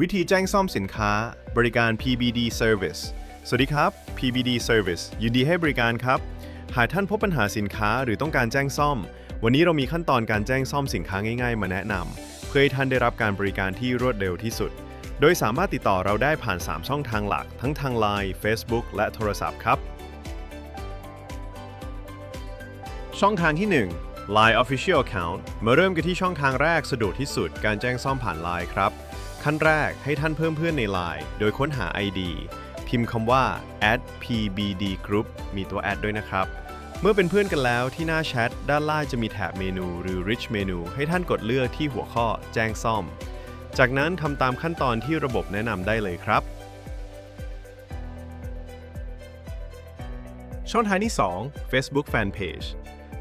วิธีแจ้งซ่อมสินค้า บริการ PBD Service สวัสดีครับ PBD Service ยินดีให้บริการครับ หากท่านพบปัญหาสินค้าหรือต้องการแจ้งซ่อม วันนี้เรามีขั้นตอนการแจ้งซ่อมสินค้าง่าย ๆ มาแนะนำเพื่อให้ท่านได้รับการบริการที่รวดเร็วที่สุด โดยสามารถติดต่อเราได้ผ่าน 3 ช่องทางหลัก ทั้งทาง Line Facebook และโทรศัพท์ครับ ช่องทางที่ 1 Line Official Account มาเริ่มกันที่ช่องทางแรกสะดวกที่สุด การแจ้งซ่อมผ่าน Line ครับ ขั้นแรกให้ท่านเพิ่มเพื่อนใน Line โดยค้นหา ID พิมพ์คำว่า @pbdgroup มีตัว add ด้วยนะครับ เมื่อเป็นเพื่อนกันแล้วที่หน้าแชทด้านล่างจะมีแถบเมนูหรือ Rich Menu ให้ท่านกดเลือกที่หัวข้อแจ้งซ่อม จากนั้นทำตามขั้นตอนที่ระบบแนะนำได้เลยครับ ช่องทางที่ 2 Facebook Fanpage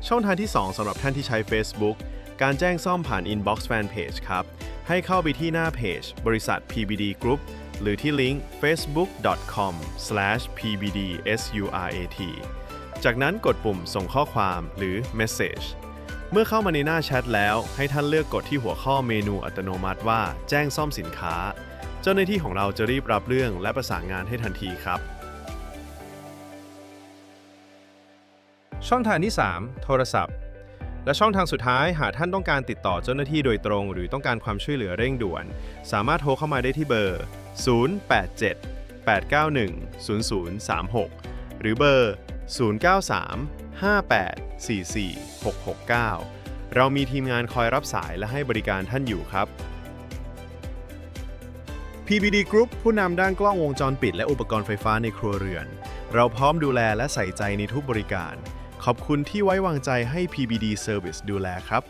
ช่องทางที่ 2สำหรับท่านที่ใช้ Facebook การแจ้งซ่อมผ่าน Inbox Fanpage ครับ ให้เข้าไปที่หน้าเพจ บริษัท PBD Group หรือที่ลิงก์ facebook.com/pbdsurat จากนั้นกดปุ่มส่งข้อความหรือ Message เมื่อเข้ามาในหน้าแชทแล้ว ให้ท่านเลือกกดที่หัวข้อเมนูอัตโนมัติว่าแจ้งซ่อมสินค้า เจ้าหน้าที่ของเราจะรีบรับเรื่องและประสานงานให้ทันทีครับ ช่องทางที่ 3 โทรศัพท์ และช่องทางสุดท้ายหากท่านต้องการติดต่อเจ้าหน้าที่โดยตรง หรือต้องการความช่วยเหลือเร่งด่วน สามารถโทรเข้ามาได้ที่เบอร์ 087 891 0036 หรือเบอร์ 093 58 44 669 เรามีทีมงานคอยรับสายและให้บริการท่านอยู่ครับ PBD Group ผู้นำด้านกล้องวงจรปิดและอุปกรณ์ไฟฟ้าในครัวเรือน เราพร้อมดูแลและใส่ใจในทุกบริการ ขอบคุณที่ไว้วางใจให้ PBD Service ดูแลครับ